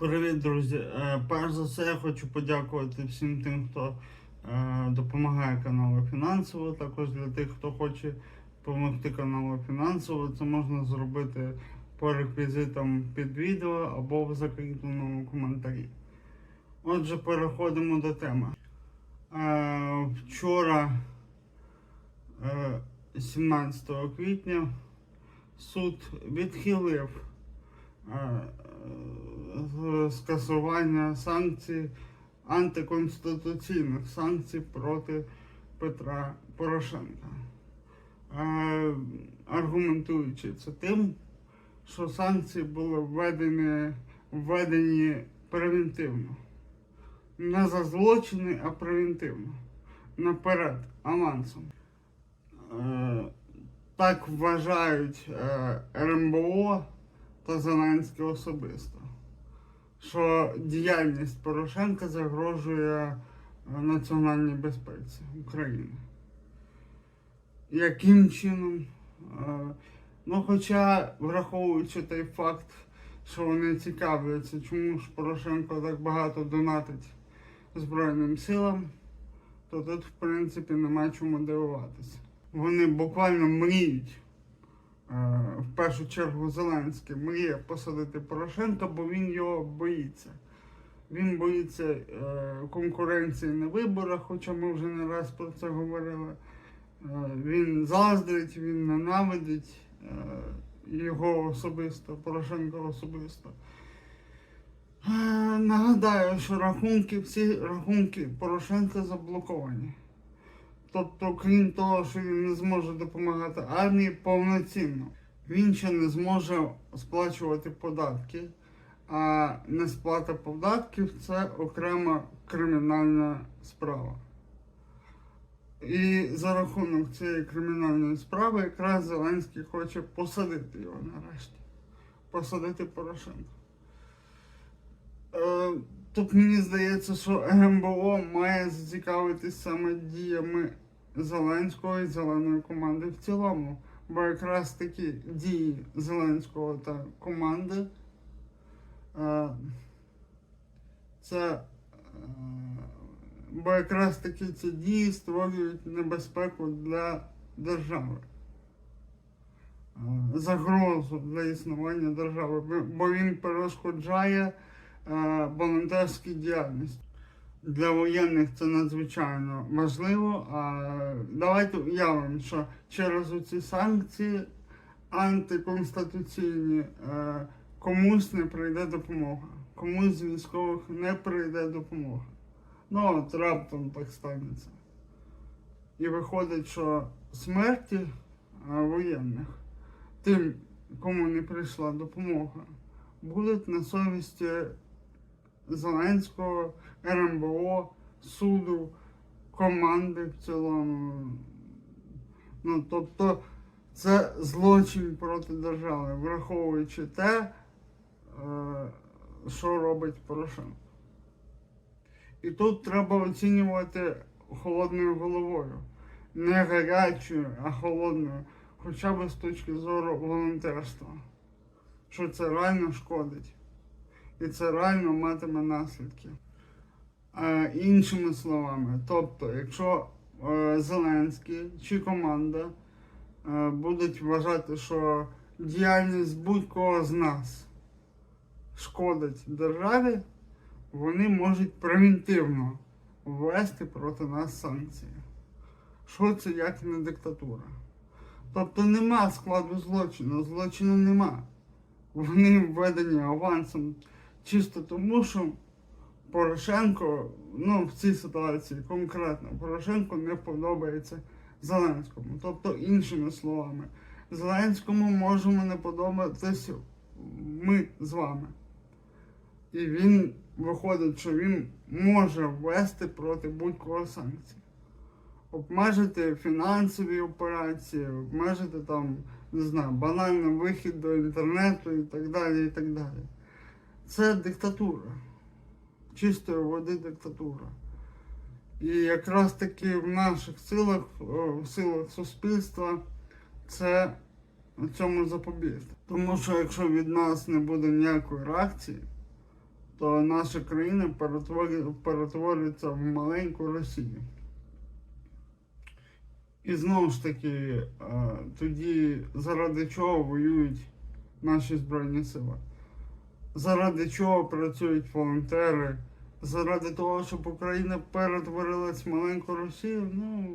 Привіт, друзі! Е, Перш за все, я хочу подякувати всім тим, хто е, допомагає каналу фінансово. Також для тих, хто хоче допомогти каналу фінансово, це можна зробити по реквізитам під відео або в закріпленому коментарі. Отже, переходимо до теми. Е, Вчора, е, 17 квітня, суд відхилив скасування санкцій антиконституційних санкцій проти Петра Порошенка. Е, Аргументуючи це тим, що санкції були введені, введені превентивно. Не за злочини, а превентивно. Наперед, авансом. Е, Так вважають е, РМБО та Зеленський особисто, що діяльність Порошенка загрожує е, національній безпеці України. Яким чином? Е, Ну, хоча, враховуючи той факт, що вони цікавляться, чому ж Порошенко так багато донатить Збройним силам, то тут, в принципі, нема чому дивуватися. Вони буквально мріють в першу чергу Зеленський мріє посадити Порошенка, бо він його боїться. Він боїться е, конкуренції на виборах, хоча ми вже не раз про це говорили. Е, він заздрить, він ненавидить е, його особисто, Порошенка особисто. Е, нагадаю, що рахунки, всі рахунки Порошенка заблоковані. Тобто, крім того, що він не зможе допомагати армії повноцінно, він ще не зможе сплачувати податки. А несплата податків це окрема кримінальна справа. І за рахунок цієї кримінальної справи якраз Зеленський хоче посадити його нарешті. Посадити Порошенка. Е, Тут мені здається, що ГМБО має зацікавитись саме діями Зеленського і зеленої команди в цілому. Бо якраз такі дії Зеленського та команди е, це е, бо якраз таки ці дії створюють небезпеку для держави. Е, Загрозу для існування держави, бо- він перешкоджає волонтерській діяльності. Для воєнних це надзвичайно важливо. Давайте уявимо, що через ці санкції антиконституційні е, комусь не прийде допомога, комусь з військових не прийде допомога. Ну, от раптом так станеться. І виходить, що смерті е, воєнних, тим, кому не прийшла допомога, будуть на совісті Зеленського, РМБО, суду, команди в цілому. Ну, тобто це злочин проти держави, враховуючи те, е, що робить Порошенко. І тут треба оцінювати холодною головою. Не гарячою, а холодною, хоча б з точки зору волонтерства. Що це реально шкодить і це реально матиме наслідки. Е, іншими словами, тобто, якщо е, Зеленський чи команда е, будуть вважати, що діяльність будь-кого з нас шкодить державі, вони можуть превентивно ввести проти нас санкції. Що це як не диктатура? Тобто нема складу злочину, злочину нема. Вони введені авансом чисто тому, що Порошенко, ну в цій ситуації конкретно Порошенко не подобається Зеленському. Тобто, іншими словами, Зеленському можемо не подобатися ми з вами. І він виходить, що він може ввести проти будь-кого санкції. Обмежити фінансові операції, обмежити там, не знаю, банальний вихід до інтернету і так далі, і так далі. Це диктатура. Чистої води диктатура. І якраз таки в наших силах, в силах суспільства, це цьому запобігти. Тому що якщо від нас не буде ніякої реакції, то наша країна перетворюється в маленьку Росію. І знову ж таки, е, тоді заради чого воюють наші Збройні Сили? Заради чого працюють волонтери? Заради того, щоб Україна перетворилась в маленьку Росію? Ну,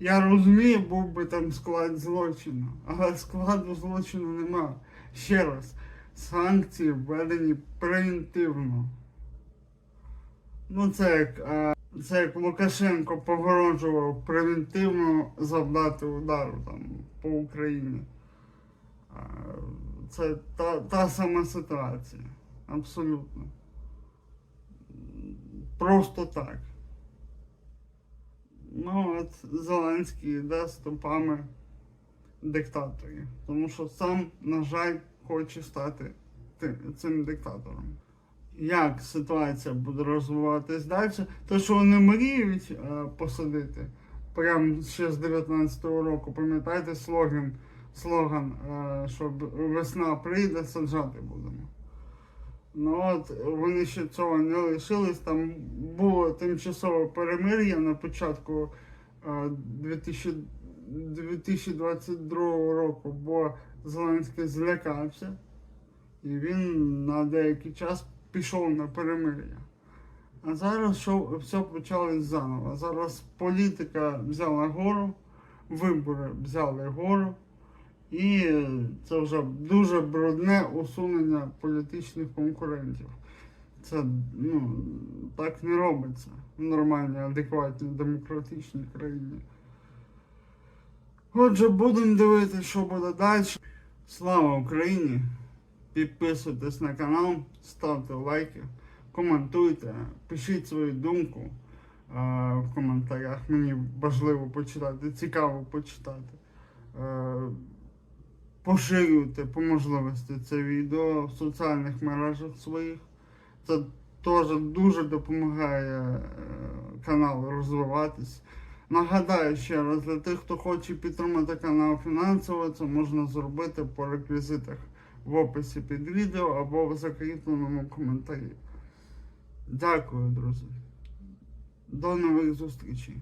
я розумію, був би там склад злочину, але складу злочину нема. Ще раз, санкції введені превентивно. Ну, це як, це як Лукашенко погрожував превентивно завдати удару там по Україні. Це та, та сама ситуація. Абсолютно. Просто так. Ну, от Зеленський йде стопами диктаторів. Тому що сам, на жаль, хоче стати цим диктатором. Як ситуація буде розвиватись далі? Те, що вони мріють е, посадити, прямо ще з 19-го року, пам'ятаєте слоган, слоган, е, що весна прийде, саджати будемо. Ну от вони ще цього не лишились. Там було тимчасове перемир'я на початку е, 2000, 2022 року, бо Зеленський злякався, і він на деякий час пішов на перемир'я. А зараз що, все почалось заново. Зараз політика взяла гору, вибори взяли гору. І це вже дуже брудне усунення політичних конкурентів. Це ну, так не робиться в нормальній, адекватній, демократичній країні. Отже, будемо дивитися, що буде далі. Слава Україні! Підписуйтесь на канал, ставте лайки, коментуйте, пишіть свою думку е, в коментарях. Мені важливо почитати, цікаво почитати. Е, поширюйте по можливості це відео в соціальних мережах своїх. Це теж дуже допомагає е, каналу розвиватись. Нагадаю ще раз, для тих, хто хоче підтримати канал фінансово, це можна зробити по реквізитах в описі під відео або в закріпленому коментарі. Дякую, друзі. До нових зустрічей.